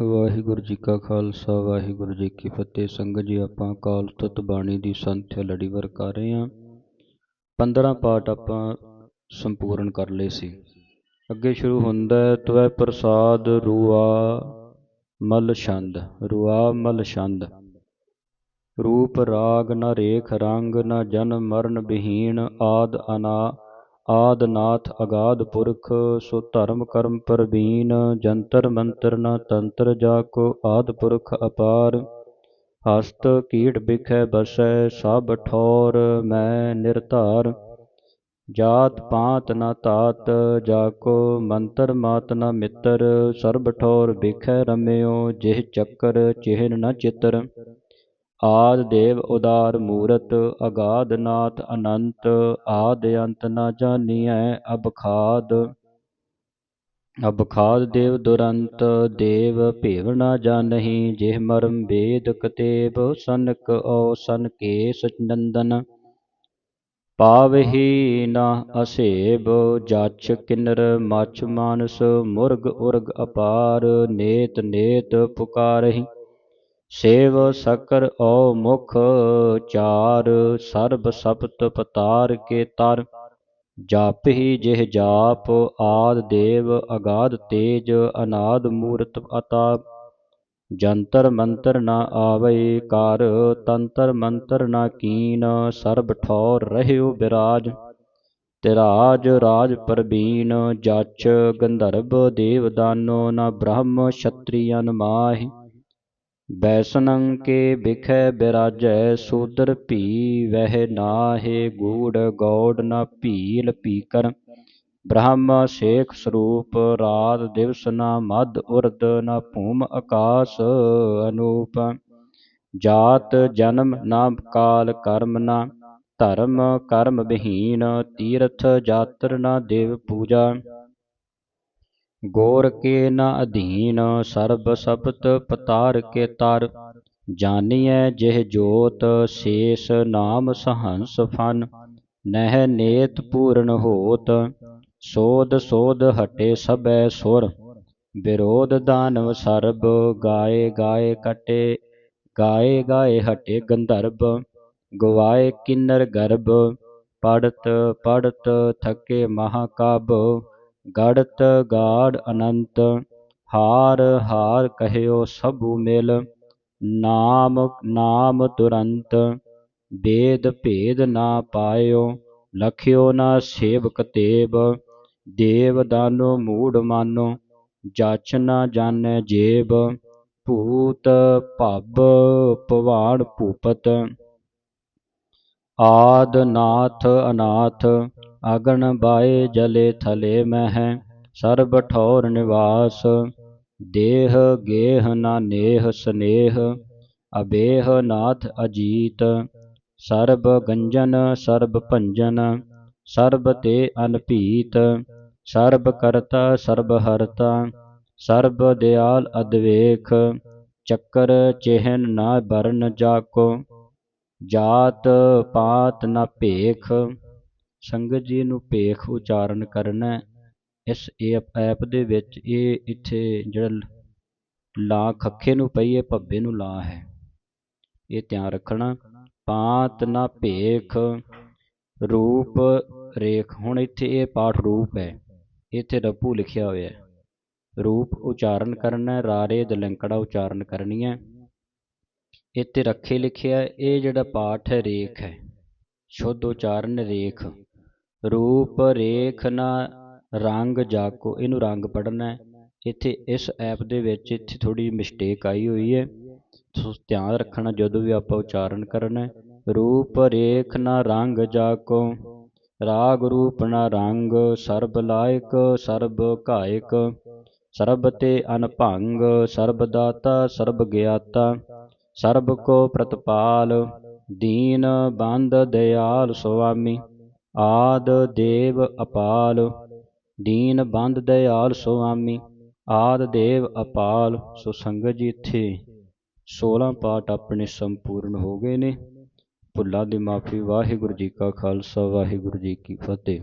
ਵਾਹਿਗੁਰੂ ਜੀ ਕਾ ਖਾਲਸਾ, ਵਾਹਿਗੁਰੂ ਜੀ ਕੀ ਫਤਿਹ। ਸੰਗਤ ਜੀ, ਆਪਾਂ ਕਾਲ ਤਤ ਬਾਣੀ ਦੀ ਸੰਥਿਆ ਲੜੀਵਰ ਕਰ ਰਹੇ ਹਾਂ। 15 ਪਾਠ ਆਪਾਂ ਸੰਪੂਰਨ ਕਰ ਲਏ ਸੀ। ਅੱਗੇ ਸ਼ੁਰੂ ਹੁੰਦਾ ਹੈ, ਤਵੈ ਪ੍ਰਸਾਦ ਰੂਆ ਮਲ ਛੰਦ। ਰੂਆ ਮਲ ਛੰਦ। ਰੂਪ ਰਾਗ ਨ ਰੇਖ ਰੰਗ, ਨ ਜਨ ਮਰਨ ਬਿਹੀਣ, ਆਦ ਅਨਾ ਆਦਿ ਨਾਥ ਅਗਾਧ ਪੁਰਖ, ਸੋ ਧਰਮ ਕਰਮ ਪ੍ਰਵੀਨ, ਜੰਤਰ ਮੰਤਰ ਨ ਤੰਤਰ ਜਾ ਕੋ ਆਦਿ ਪੁਰਖ ਅਪਾਰ। ਹਸਤ ਕੀਟ ਬਿਖੈ ਬਸੈ, ਸਭ ਠੌਰ ਮੈਂ ਨਿਰਧਾਰ। ਜਾਤ ਪਾਤ ਨ ਤਾਤ ਜਾ ਕੋ ਮੰਤਰ ਮਾਤ ਨ ਮਿੱਤਰ। ਸਰਬ ਠੌਰ ਬਿਖੈ ਰਮਿਓ, ਜਿਹ ਚੱਕਰ ਚਿਹਨ ਨ ਚਿਤਰ। ਆਦ ਦੇਵ ਉਦਾਰ ਮੂਰਤ, ਅਗਾਧ ਨਾਥ ਅਨੰਤ, ਆਦ ਅੰਤ ਨਾ ਜਾਣੀਐ ਅਬ ਖਾਦ ਦੇਵ ਦੁਰੰਤ, ਦੇਵ ਭੇਵ ਨਾ ਜਾਣਹੀ ਜਿਹ ਮਰਮ ਵੇਦ ਕਤੇਬ, ਸਨਕ ਓ ਸਨਕੇਸ ਨੰਦਨ। ਪਾਵਹੀ ਨਾ ਅਸੇਬ, ਜਛ ਕਿਨਰ ਮਛ ਮਾਨਸ, ਮੁਰਗ ਉਰਗ ਅਪਾਰ, ਨੇਤ ਨੇਤ ਪੁਕਾਰਹੀ। ਸੇਵ ਸਕਰ ਓ ਮੁਖ ਚਾਰ, ਸਰਬ ਸਪਤ ਪਤਾਰ ਕੇ ਤਰ। ਜਾਪਹੀ ਜਿਹ ਜਾਪ, ਆਦ ਦੇਵ ਅਗਾਧ ਤੇਜ, ਅਨਾਦ ਮੂਰਤ ਅਤਾਪ ਜੰਤਰ ਮੰਤਰ ਨਾ ਆਵੈ ਕਰ, ਤੰਤਰ ਮੰਤਰ ਨਾ ਕੀਨ, ਸਰਬ ਠੌਰ ਰਹਿਓ ਬਿਰਾਜ। ਤਿਰਾਜ ਰਾਜ ਪ੍ਰਬੀਨ ਜਚ ਗੰਧਰਬ ਦੇਵਦਾਨੋ ਨਾ ਬ੍ਰਹਮ ਛਤਰੀਅਨ ਮਾਹਿ। ਬੈਸਨੰ ਕੇ ਬਿਖੈ ਬਿਰਾਜੈ, ਸੂਦਰ ਭੀ ਵਹਿ ਨਾਹਿ, ਗੂੜ ਗੌੜ ਨ ਭੀਲ ਪੀਕਰ ਬ੍ਰਹਮ ਸੇਖ ਸਰੂਪ, ਰਾਤ ਦਿਵਸ ਨ ਮਦ ਉਰਦ, ਨ ਭੂਮ ਆਕਾਸ ਅਨੂਪ। ਜਾਤ ਜਨਮ ਨ ਕਾਲ ਕਰਮ ਨ, ਧਰਮ ਕਰਮ ਵਿਹੀਨ ਤੀਰਥ ਜਾਤਰ ਨ ਦੇਵ ਪੂਜਾ। ਗੌਰ ਕੇ ਨ ਅਧੀਨ, ਸਰਬ ਸਬਤ ਪਤਾਰ ਕੇ ਤਰ। ਜਾਨੀਐ ਜਿਹ ਜੋਤ, ਸ਼ੇਸ ਨਾਮ ਸਹੰਸ ਫਨ। ਨਹਿ ਨੇਤ ਪੂਰਨ ਹੋਤ ਸੋਧ ਸੋਧ ਹਟੇ ਸਭੈ ਸੁਰ। ਵਿਰੋਧ ਦਾਨਵ ਸਰਬ, ਗਾਏ ਗਾਏ ਕਟੇ, ਗਾਏ ਗਾਏ ਹਟੇ ਗੰਧਰਬ। ਗਵਾਏ ਕਿੰਨਰ ਗਰਭ ਪੜਤ ਪੜਤ ਥਕੇ ਮਹਾਕਾਬ। ਗੜਤ ਗਾੜ ਅਨੰਤ, ਹਾਰ ਹਾਰ ਕਹਿਓ ਸਭੂ ਮਿਲ, ਨਾਮ ਨਾਮ ਤੁਰੰਤ ਵੇਦ ਭੇਦ ਨਾ ਪਾਇਓ, ਲਖਿਓ ਨਾ ਸੇਵਕ ਤੇਬ, ਦੇਵ ਦਾਨੋ ਮੂੜ ਮਾਨੋ, ਜਾਚ ਨਾ ਜਾਣੈ ਜੇਬ, ਭੂਤ ਭਬ ਭਵਾਨ ਭੂਪਤ। ਆਦ ਨਾਥ ਅਨਾਥ, ਅਗਣ ਬਾਏ ਜਲੇ ਥਲੇ ਮਹਿ, ਸਰਬ ਠੌਰ ਨਿਵਾਸ, ਦੇਹ ਗੇਹ ਨਾ ਨੇਹ ਸਨੇਹ, ਅਬੇਹ ਨਾਥ ਅਜੀਤ, ਸਰਬ ਗੰਜਨ ਸਰਬ ਭੰਜਨ, ਸਰਬ ਤੇ ਅਨਭੀਤ ਸਰਬ ਕਰਤਾ ਸਰਬ ਹਰਤਾ, ਸਰਬ ਦਿਆਲ ਅਦਵੇਖ, ਚੱਕਰ ਚਿਹਨ ਨਾ ਬਰਨ ਜਾਕੋ। ਜਾਤ ਪਾਤ ਨਾ ਭੇਖ, ਸੰਗਤ ਜੀ ਨੂੰ ਭੇਖ ਉਚਾਰਨ ਕਰਨਾ। ਇਸ ਐਪ ਦੇ ਵਿੱਚ ਇਹ ਇੱਥੇ ਜਿਹੜਾ ਲਾ ਖੱਖੇ ਨੂੰ ਪਈ ਹੈ ਭੱਬੇ ਨੂੰ ਲਾ ਹੈ। ਇਹ ਧਿਆਨ ਰੱਖਣਾ। ਪਾਤ ਨਾ ਭੇਖ, ਰੂਪ ਰੇਖ। ਹੁਣ ਇੱਥੇ ਇਹ ਪਾਠ ਰੂਪ ਹੈ। ਇੱਥੇ ਰਪੂ ਲਿਖਿਆ ਹੋਇਆ ਹੈ। ਰੂਪ ਉਚਾਰਨ ਕਰਨਾ, ਰਾਰੇ ਦਲੰਕੜਾ ਉਚਾਰਨ ਕਰਨੀ ਹੈ ਇੱਥੇ ਰੱਖੇ ਲਿਖਿਆ ਇਹ ਜਿਹੜਾ ਪਾਠ ਹੈ, ਰੇਖ ਹੈ। ਸ਼ੁੱਧ ਉਚਾਰਨ ਰੇਖ। ਰੂਪ, ਰੇਖ ਨਾ ਰੰਗ ਜਾਕੋ, ਇਹਨੂੰ ਰੰਗ ਪੜਨਾ ਇੱਥੇ ਇਸ ਐਪ ਦੇ ਵਿੱਚ ਇੱਥੇ ਥੋੜੀ ਮਿਸਟੇਕ ਆਈ ਹੋਈ ਹੈ। ਸੋ ਧਿਆਨ ਰੱਖਣਾ, ਜਦੋਂ ਵੀ ਆਪਾਂ ਉਚਾਰਨ ਕਰਨਾ ਰੂਪ, ਰੇਖ ਨਾ ਰੰਗ ਜਾਕੋ, ਰਾਗ ਰੂਪ ਨਾ ਰੰਗ, ਸਰਬ ਲਾਇਕ, ਸਰਬ ਘਾਇਕ, ਸਰਬ ਤੇ ਅਨਭੰਗ, ਸਰਬ ਦਾਤਾ, ਸਰਬ ਗਿਆਤਾ। ਸਰਬ ਕੋ ਪ੍ਰਤਪਾਲ, ਦੀਨ ਬੰਦ ਦਿਆਲ ਸੁਆਮੀ, ਆਦ ਦੇਵ ਅਪਾਲ, ਦੀਨ ਬੰਦ ਦਿਆਲ ਸੁਆਮੀ, ਆਦ ਦੇਵ ਅਪਾਲ ਸੋ ਸੰਗਤ ਜੀ ਇੱਥੇ 16 ਪਾਠ ਆਪਣੇ ਸੰਪੂਰਨ ਹੋ ਗਏ ਨੇ। ਭੁੱਲਾਂ ਦੀ ਮਾਫੀ, ਵਾਹਿਗੁਰੂ ਜੀ ਕਾ ਖਾਲਸਾ, ਵਾਹਿਗੁਰੂ ਜੀ ਕੀ ਫਤਿਹ।